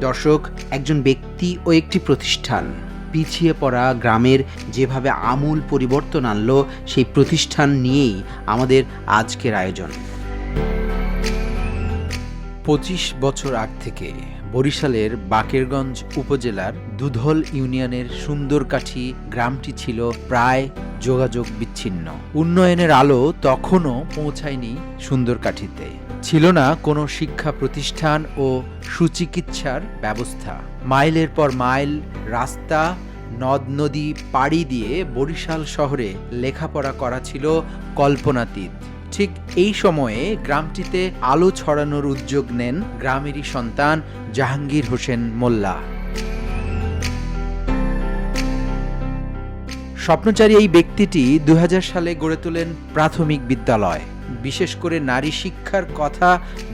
দর্শক, একজন ব্যক্তি ও একটি প্রতিষ্ঠান। পিছিয়ে পড়া গ্রামের যেভাবে আমূল পরিবর্তন আনলো, সেই প্রতিষ্ঠান নিয়েই আমাদের আজকের আয়োজন। পঁচিশ বছর আগ থেকে বরিশালের বাকেরগঞ্জ উপজেলার দুধল ইউনিয়নের সুন্দরকাঠি গ্রামটি ছিল প্রায় যোগাযোগ বিচ্ছিন্ন। উন্নয়নের আলো তখনও পৌঁছায়নি সুন্দরকাঠিতে। ছিল না কোনো শিক্ষা প্রতিষ্ঠান ও সুচিকিৎসার ব্যবস্থা। মাইলের পর মাইল রাস্তা, নদ নদী পাড়ি দিয়ে বরিশাল শহরে লেখাপড়া করা ছিল কল্পনাতীত। ঠিক এই সময়ে গ্রামটিতে আলো ছড়ানোর উদ্যোগ নেন গ্রামেরই সন্তান জাহাঙ্গীর হোসেন মোল্লা। স্বপ্নচারী এই ব্যক্তিটি দু সালে গড়ে তোলেন প্রাথমিক বিদ্যালয়। বিশেষ করে নারী শিক্ষার কথা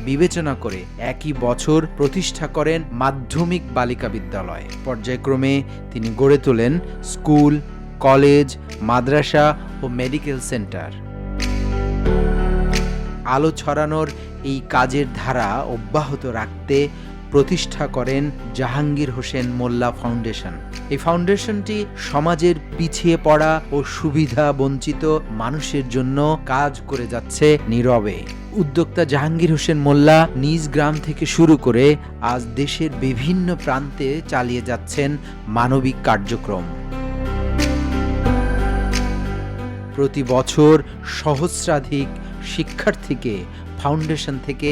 বিবেচনা করে একই বছর প্রতিষ্ঠা করেন মাধ্যমিক বালিকা বিদ্যালয়। পর্যায়ক্রমে তিনি গড়ে তোলেন স্কুল, কলেজ, মাদ্রাসা ও মেডিকেল সেন্টার। আলো ছড়ানোর এই কাজের ধারা অব্যাহত রাখতে প্রতিষ্ঠা করেন জাহাঙ্গীর হোসেন মোল্লা ফাউন্ডেশন। এই ফাউন্ডেশনটি সমাজের পিছিয়ে পড়া ও সুবিধা বঞ্চিত মানুষের জন্য কাজ করে যাচ্ছে নীরবে। উদ্যোক্তা জাহাঙ্গীর হোসেন মোল্লা নিজ গ্রাম থেকে শুরু করে আজ দেশের বিভিন্ন প্রান্তে চালিয়ে যাচ্ছেন মানবিক কার্যক্রম। প্রতি বছর সহস্রাধিক শিক্ষার্থীকে ফাউন্ডেশন থেকে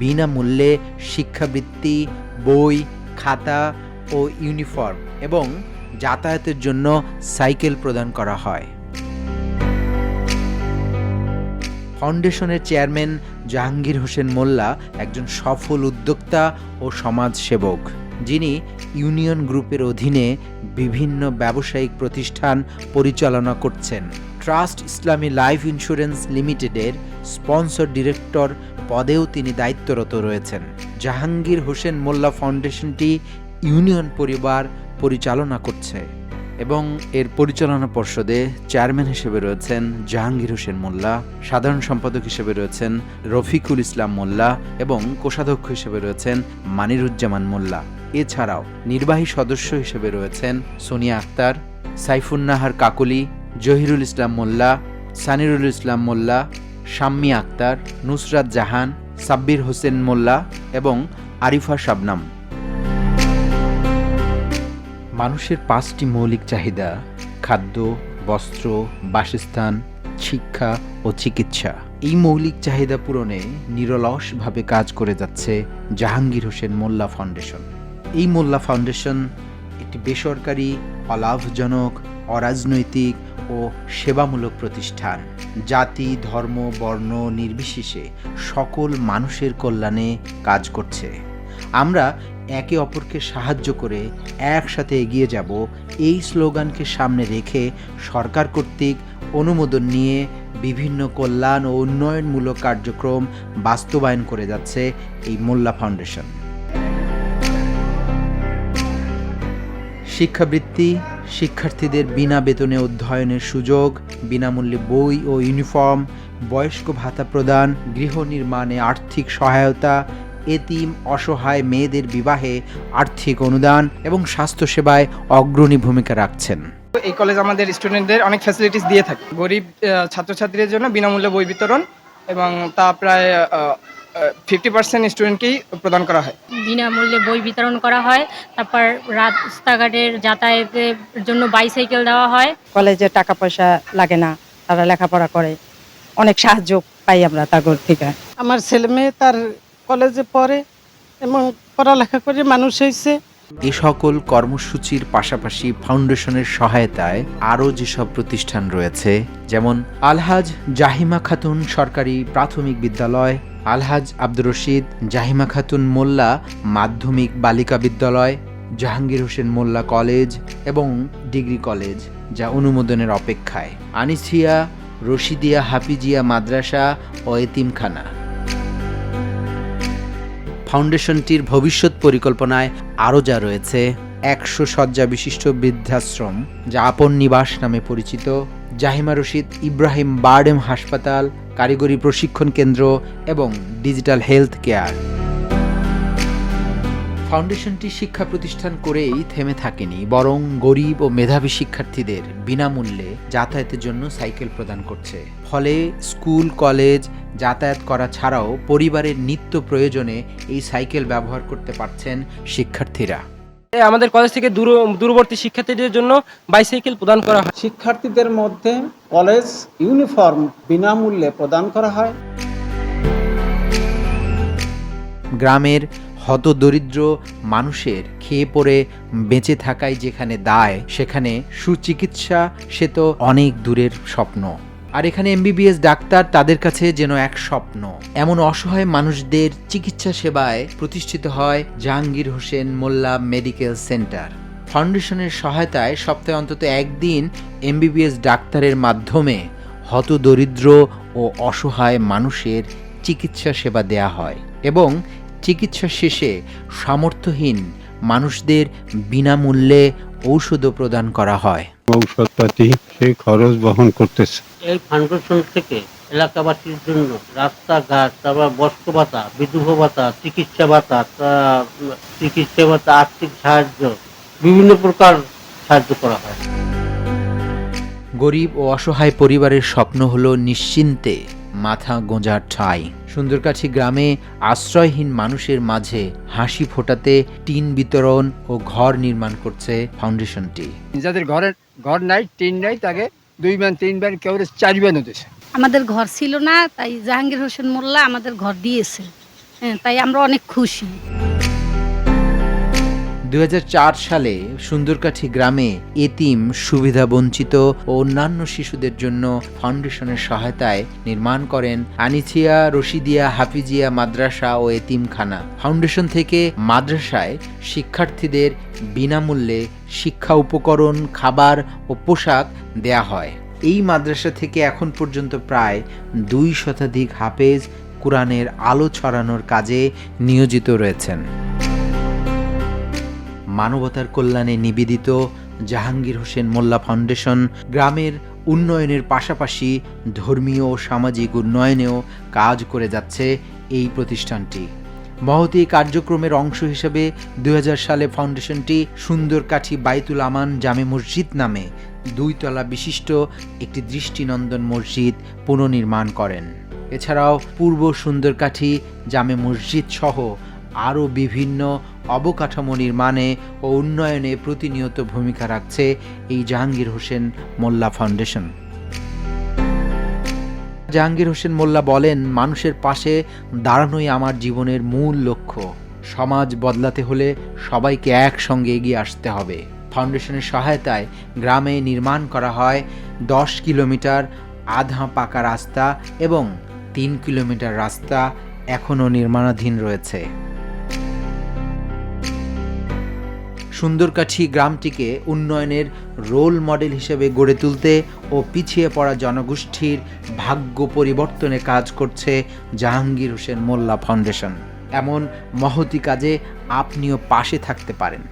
বিনামূল্যে শিক্ষাবৃত্তি, বই, খাতা ও ইউনিফর্ম এবং যাতায়াতের জন্য সাইকেল প্রদান করা হয়। ফাউন্ডেশনের চেয়ারম্যান জাহাঙ্গীর হোসেন মোল্লা একজন সফল উদ্যোক্তা ও সমাজসেবক, যিনি ইউনিয়ন গ্রুপের অধীনে বিভিন্ন ব্যবসায়িক প্রতিষ্ঠান পরিচালনা করছেন। ট্রাস্ট ইসলামী লাইফ ইন্স্যুরেন্স লিমিটেডের স্পন্সর ডিরেক্টর পদেও তিনি দায়িত্বরত রয়েছেন। জাহাঙ্গীর হোসেন মোল্লা ফাউন্ডেশনটি ইউনিয়ন পরিবার পরিচালনা করছে এবং এর পরিচালনা পর্ষদে চেয়ারম্যান হিসেবে রয়েছেন জাহাঙ্গীর হোসেন মোল্লা, সাধারণ সম্পাদক হিসেবে রয়েছেন রফিকুল ইসলাম মোল্লা এবং কোষাধ্যক্ষ হিসেবে রয়েছেন মানিরুজ্জামান মোল্লা। এছাড়াও নির্বাহী সদস্য হিসেবে রয়েছেন সোনিয়া আক্তার, সাইফুন্নাহার কাকলি জহিরুল ইসলাম মোল্লা, সানিরুল ইসলাম মোল্লা, শাম্মী আক্তার, নুসরাত জাহান, সাব্বির হোসেন মোল্লা এবং আরিফা শাবনাম। মানুষের পাঁচটি মৌলিক চাহিদা, খাদ্য, বস্ত্র, বাসস্থান, শিক্ষা ও চিকিৎসা। এই মৌলিক চাহিদা পূরণে নিরলসভাবে কাজ করে যাচ্ছে জাহাঙ্গীর হোসেন মোল্লা ফাউন্ডেশন। এই মোল্লা ফাউন্ডেশন একটি বেসরকারি, অলাভজনক, অরাজনৈতিক ও সেবামূলক প্রতিষ্ঠান। জাতি, ধর্ম, বর্ণ নির্বিশেষে সকল মানুষের কল্যাণে কাজ করছে। আমরা একে অপরকে সাহায্য করে একসাথে এগিয়ে যাব। এই স্লোগানকে সামনে রেখে সরকার কর্তৃক অনুমোদন নিয়ে বিভিন্ন কল্যাণ ও উন্নয়নমূলক কার্যক্রম বাস্তবায়ন করে যাচ্ছে এই মোল্লা ফাউন্ডেশন। শিক্ষাবৃত্তি শিক্ষার্থীদের বিনা বেতনে অধ্যয়নের সুযোগ, বিনামূল্যে বই ও ইউনিফর্ম, বয়স্ক ভাতা প্রদান, গৃহ নির্মাণে আর্থিক সহায়তা, এতিম, অসহায় মেয়েদের বিবাহে আর্থিক অনুদান এবং স্বাস্থ্যসেবায় অগ্রণী ভূমিকা রাখছেন। এই কলেজ আমাদের স্টুডেন্টদের অনেক ফ্যাসিলিটিস দিয়ে থাকে। গরিব ছাত্রছাত্রীদের জন্য বিনামূল্যে বই বিতরণ এবং তা প্রায় ফিফটি পার্সেন্ট স্টুডেন্টকেই প্রদান করা হয়। বিনামূল্যে বই বিতরণ করা হয় তারপর রাস্তাঘাটের যাতায়াতের জন্য বাইসাইকেল দেওয়া হয়। কলেজে টাকা পয়সা লাগে না তারা লেখাপড়া করে। অনেক সাহায্য পাই আমরা তাগর থেকে। আমার ছেলে মেয়ে তার কলেজে পড়ে এবং পড়ালেখা করে মানুষ হয়েছে। এ সকল কর্মসূচির পাশাপাশি ফাউন্ডেশনের সহায়তায় আরও যেসব প্রতিষ্ঠান রয়েছে যেমন আলহাজ জাহিমা খাতুন সরকারি প্রাথমিক বিদ্যালয় আলহাজ আব্দুর রশিদ, জাহিমা খাতুন মোল্লা, মাধ্যমিক বালিকা বিদ্যালয়, জাহাঙ্গীর হোসেন মোল্লা কলেজ এবং ডিগ্রি কলেজ, যা অনুমোদনের অপেক্ষায়। আনিসিয়া, রশিদিয়া হাফিজিয়া মাদ্রাসা ও এতিমখানা। ফাউন্ডেশনটির ভবিষ্যৎ পরিকল্পনায় আরও যা রয়েছে, একশো শয্যা বিশিষ্ট বৃদ্ধাশ্রম, যা আপন নিবাস নামে পরিচিত জাহিমা রশিদ, ইব্রাহিম বার্ডেম হাসপাতাল, কারিগরি প্রশিক্ষণ কেন্দ্র এবং ডিজিটাল হেলথ কেয়ার। ফাউন্ডেশনটি শিক্ষা প্রতিষ্ঠান করেই থেমে থাকেনি, বরং গরিব ও মেধাবী শিক্ষার্থীদের বিনামূল্যে যাতায়াতের জন্য সাইকেল প্রদান করছে। ফলে স্কুল, কলেজ যাতায়াত করা ছাড়াও পরিবারের নিত্য প্রয়োজনে এই সাইকেল ব্যবহার করতে পারছেন শিক্ষার্থীরা। আমাদের কলেজ থেকে দূর দূরবর্তী শিক্ষার্থীদের জন্য বাইসাইকেল প্রদান করা হয়। শিক্ষার্থীদের মধ্যে কলেজ ইউনিফর্ম বিনামূল্যে প্রদান করা হয়। গ্রামের হতদরিদ্র মানুষের খেয়ে পড়ে বেঁচে থাকাই যেখানে দায় সেখানে সুচিকিৎসা সে তো অনেক দূরের স্বপ্ন। আর এখানে এমবিবিএস ডাক্তার তাদের কাছে যেন এক স্বপ্ন। এমন অসহায় মানুষদের চিকিৎসা সেবায় প্রতিষ্ঠিত হয় জাহাঙ্গীর হোসেন মোল্লা মেডিকেল সেন্টার। ফাউন্ডেশনের সহায়তায় সপ্তাহে অন্তত একদিন এমবিবিএস ডাক্তারের মাধ্যমে হতদরিদ্র ও অসহায় মানুষের চিকিৎসা সেবা দেয়া হয় এবং চিকিৎসা শেষে সামর্থ্যহীন মানুষদের বিনামূল্যে ঔষধও প্রদান করা হয়। ঔষধপাতি সেই খরচ বহন করতেছে। এই ফাউন্ডেশন থেকে এলাকাবাসীর জন্য রাস্তাঘাট তারপর বস্ত্র ভাতা বিধবা ভাতা চিকিৎসা ভাতা চিকিৎসা ভাতা আর্থিক সাহায্য বিভিন্ন প্রকার সাহায্য করা হয়। গরিব ও অসহায় পরিবারের স্বপ্ন হলো নিশ্চিন্তে মাথা গোঁজার ঠাঁই। সুন্দরকাছি গ্রামে আশ্রয়হীন মানুষের মাঝে হাসি ফোটাতে টিন বিতরণ ও ঘর নির্মাণ করছে ফাউন্ডেশনটি। যাদের ঘরের ঘর নাই, টিন নাই, তাকে দুই ব্যান তিন ব্যান কেউ চার ব্যান দিয়েছে আমাদের ঘর ছিল না, তাই জাহাঙ্গীর হোসেন মোল্লা আমাদের ঘর দিয়েছে। হ্যাঁ তাই আমরা অনেক খুশি। দু হাজার চার সালে সুন্দরকাঠি গ্রামে এতিম, সুবিধা বঞ্চিত ও অন্যান্য শিশুদের জন্য ফাউন্ডেশনের সহায়তায় নির্মাণ করেন আনিছিয়া, রশিদিয়া, হাফিজিয়া মাদ্রাসা ও এতিমখানা। ফাউন্ডেশন থেকে মাদ্রাসায় শিক্ষার্থীদের বিনামূল্যে শিক্ষা উপকরণ, খাবার ও পোশাক দেয়া হয়। এই মাদ্রাসা থেকে এখন পর্যন্ত প্রায় দুই শতাধিক হাফেজ কোরআনের আলো ছড়ানোর কাজে নিয়োজিত রয়েছেন। মানবতার কল্যাণে নিবেদিত জাহাঙ্গীর হোসেন মোল্লা ফাউন্ডেশন গ্রামের উন্নয়নের পাশাপাশি ধর্মীয় ও সামাজিক উন্নয়নেও কাজ করে যাচ্ছে এই প্রতিষ্ঠানটি। মহতী কার্যক্রমের অংশ হিসেবে দু হাজার সালে ফাউন্ডেশনটি সুন্দরকাঠি বাইতুল আমান জামে মসজিদ নামে দুইতলা বিশিষ্ট একটি দৃষ্টিনন্দন মসজিদ পুনর্নির্মাণ করেন। এছাড়াও পূর্ব সুন্দরকাঠি জামে মসজিদ সহ আরও বিভিন্ন অবকাঠামো নির্মাণে ও উন্নয়নে প্রতিনিয়ত ভূমিকা রাখছে এই জাহাঙ্গীর হোসেন মোল্লা ফাউন্ডেশন। জাহাঙ্গীর হোসেন মোল্লা বলেন, মানুষের পাশে দাঁড়ানোই আমার জীবনের মূল লক্ষ্য। সমাজ বদলাতে হলে সবাইকে একসঙ্গে এগিয়ে আসতে হবে। ফাউন্ডেশনের সহায়তায় গ্রামে নির্মাণ করা হয় দশ কিলোমিটার আধা পাকা রাস্তা এবং তিন কিলোমিটার রাস্তা এখনও নির্মাণাধীন রয়েছে। সুন্দরকাঠি গ্রামটিকে উন্নয়নের রোল মডেল হিসেবে গড়ে তুলতে ও পিছিয়ে পড়া জনগোষ্ঠীর ভাগ্য পরিবর্তনে কাজ করছে জাহাঙ্গীর হোসেন মোল্লা ফাউন্ডেশন। এমন মহতি কাজে আপনিও পাশে থাকতে পারেন।